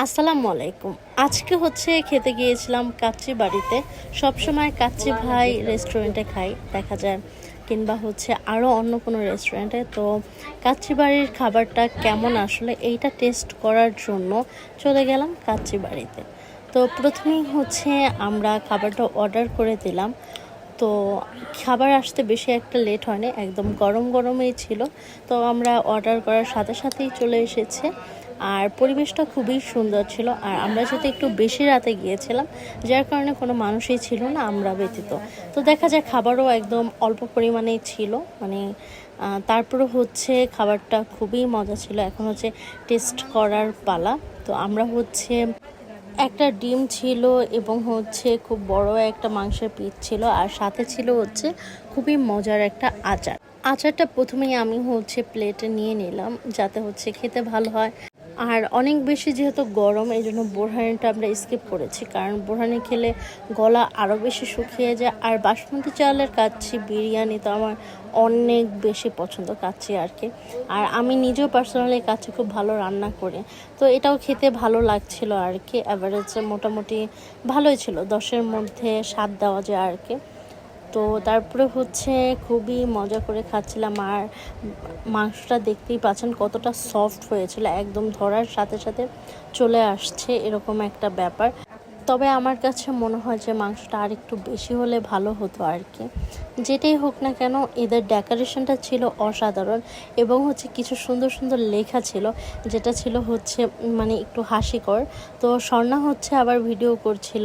আসসালামু আলাইকুম। আজকে হচ্ছে খেতে গিয়েছিলাম কাচ্চি বাড়িতে। সবসময় কাচ্চি ভাই রেস্টুরেন্টে খাই, দেখা যায়। কিংবা হচ্ছে আরও অন্য কোনো রেস্টুরেন্টে তো কাচ্চি বাড়ির খাবারটা কেমন আসলে এইটা টেস্ট করার জন্য চলে গেলাম কাচ্চি বাড়িতে। তো প্রথমেই হচ্ছে আমরা খাবারটা অর্ডার করে দিলাম। তো খাবার আসতে বেশি একটা লেট হয়নি, একদম গরম গরমই ছিল। তো আমরা অর্ডার করার সাথে সাথেই চলে এসেছে। আর পরিবেশটা খুবই সুন্দর ছিল। আর আমরা যেহেতু একটু বেশি রাতে গিয়েছিলাম, যার কারণে কোনো মানুষই ছিল না, আমরা ব্যতীত। তো দেখা যায় খাবারও একদম অল্প পরিমাণেই ছিল। মানে তারপরে হচ্ছে খাবারটা খুবই মজা ছিল। এখন হচ্ছে টেস্ট করার পালা। তো আমরা হচ্ছে একটা ডিম ছিল এবং হচ্ছে খুব বড় একটা মাংসের পিস ছিল আর সাথে ছিল হচ্ছে খুবই মজার একটা আচার। আচারটা প্রথমেই আমি হচ্ছে প্লেটে নিয়ে নিলাম যাতে হচ্ছে খেতে ভালো হয়। আর অনেক বেশি যেহেতু গরম এই জন্য বোরহানিটা আমরা স্কিপ করেছি। কারণ বোরহানি খেলে গলা আরও বেশি শুকিয়ে যায়। আর বাসমতি চালের কাচ্ছি, বিরিয়ানি তো আমার অনেক বেশি পছন্দ কাচ্ছি আর কি। আর আমি নিজেও পার্সোনালি কাচ্ছি খুব ভালো রান্না করি। তো এটাও খেতে ভালো লাগছিল আর কি। অ্যাভারেজ মোটামুটি ভালোই ছিল। দশের মধ্যে স্বাদ দেওয়া যায় আর কি। তো তারপরে হচ্ছে খুবই মজা করে খাচ্ছিলাম আর মাংসটা দেখতেই পাচ্ছেন কতটা সফট হয়েছিল। একদম ধরার সাথে সাথে চলে আসছে এরকম একটা ব্যাপার। তবে আমার কাছে মনে হয় যে মাংসটা আর একটু বেশি হলে ভালো হতো আর কি যেটাই হোক না কেন, এদের ডেকোরেশনটা ছিল অসাধারণ এবং হচ্ছে কিছু সুন্দর সুন্দর লেখা ছিল, যেটা ছিল হচ্ছে মানে একটু হাসিকর। তো স্বর্ণা হচ্ছে আবার ভিডিও করছিল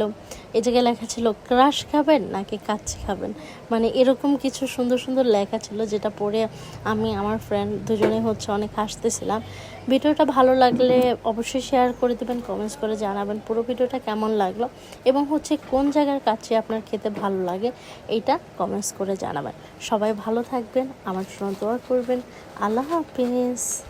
এ জায়গায় লেখা ছিল, ক্রাশ খাবেন নাকি কাচ্চি খাবেন? মানে এরকম কিছু সুন্দর সুন্দর লেখা ছিল, যেটা পড়ে আমি, আমার ফ্রেন্ড দুজনে হচ্ছে অনেক হাসতেছিলাম। ভিডিওটা ভালো লাগলে অবশ্যই শেয়ার করে দেবেন কমেন্টস করে জানাবেন, পুরো ভিডিওটা কেমন লাগল এবং হচ্ছে কোন জায়গার কাছে আপনার খেতে ভালো লাগে এইটা কমেন্টস করে জানাবেন। সবাই ভালো থাকবেন, আমার জন্য দোয়া করবেন। আল্লাহ হাফিজ।